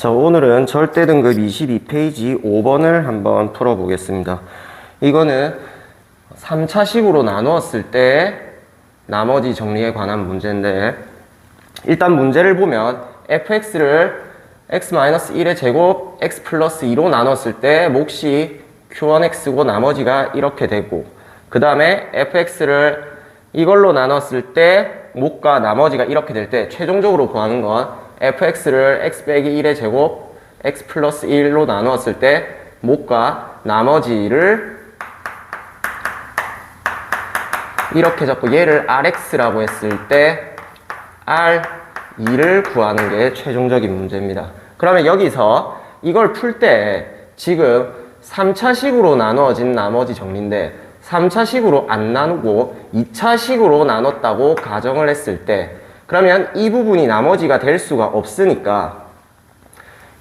자, 오늘은 절대 등급 22페이지 5번을 한번 풀어보겠습니다. 이거는 3차식으로 나누었을 때 나머지 정리에 관한 문제인데 일단 문제를 보면 fx를 x-1의 제곱 x 플러스 2로 나눴을 때 몫이 q1x고 나머지가 이렇게 되고 그 다음에 fx를 이걸로 나눴을 때 몫과 나머지가 이렇게 될 때 최종적으로 구하는 건 fx를 x 빼기 1의 제곱 x 플러스 1로 나누었을 때 몫과 나머지를 이렇게 잡고 얘를 rx라고 했을 때 r2를 구하는 게 최종적인 문제입니다. 그러면 여기서 이걸 풀 때 지금 3차식으로 나누어진 나머지 정리인데 3차식으로 안 나누고 2차식으로 나눴다고 가정을 했을 때 그러면 이 부분이 나머지가 될 수가 없으니까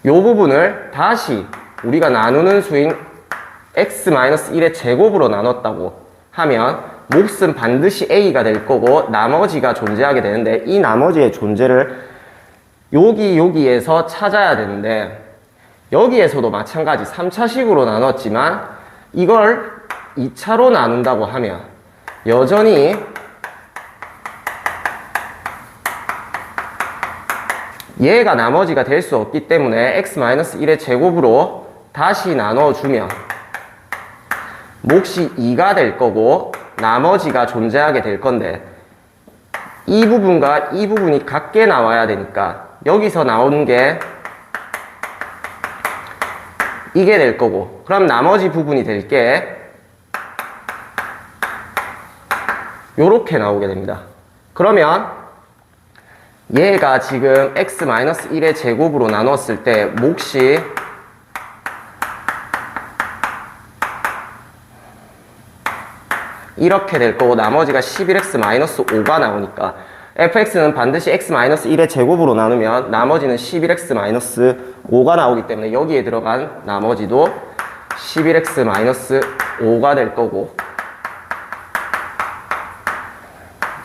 이 부분을 다시 우리가 나누는 수인 x-1의 제곱으로 나눴다고 하면 몫은 반드시 a가 될 거고 나머지가 존재하게 되는데 이 나머지의 존재를 여기 여기에서 찾아야 되는데 여기에서도 마찬가지 3차식으로 나눴지만 이걸 2차로 나눈다고 하면 여전히 얘가 나머지가 될 수 없기 때문에 x-1의 제곱으로 다시 나눠주면 몫이 2가 될 거고 나머지가 존재하게 될 건데 이 부분과 이 부분이 같게 나와야 되니까 여기서 나오는 게 이게 될 거고 그럼 나머지 부분이 될 게 요렇게 나오게 됩니다. 그러면 얘가 지금 x-1의 제곱으로 나눴을 때 몫이 이렇게 될 거고 나머지가 11x-5가 나오니까 fx는 반드시 x-1의 제곱으로 나누면 나머지는 11x-5가 나오기 때문에 여기에 들어간 나머지도 11x-5가 될 거고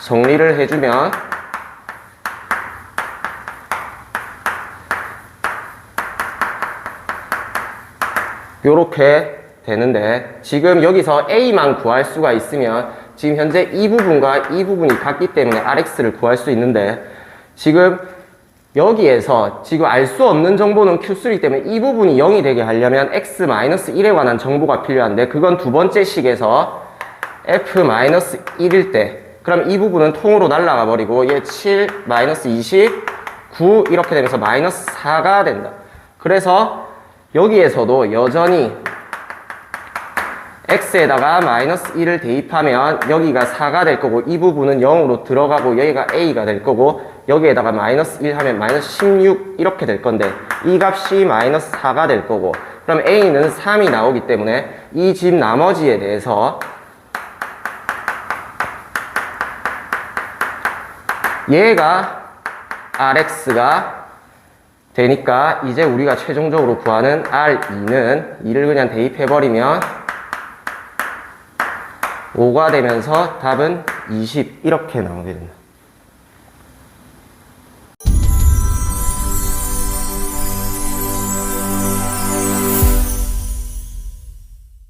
정리를 해주면 요렇게 되는데 지금 여기서 A만 구할 수가 있으면 지금 현재 이 부분과 이 부분이 같기 때문에 RX를 구할 수 있는데 지금 여기에서 지금 알 수 없는 정보는 Q3 때문에 이 부분이 0이 되게 하려면 X-1에 관한 정보가 필요한데 그건 두 번째 식에서 F-1일 때 그럼 이 부분은 통으로 날아가 버리고 얘 7, 마이너스 20, 9 이렇게 되면서 마이너스 4가 된다. 그래서 여기에서도 여전히 x에다가 마이너스 1을 대입하면 여기가 4가 될 거고 이 부분은 0으로 들어가고 여기가 a가 될 거고 여기에다가 마이너스 1 하면 마이너스 16 이렇게 될 건데 이 값이 마이너스 4가 될 거고 그럼 a는 3이 나오기 때문에 이 집 나머지에 대해서 얘가 rx가 되니까 이제 우리가 최종적으로 구하는 R2는 2를 그냥 대입해버리면 5가 되면서 답은 20 이렇게 나오게 된다.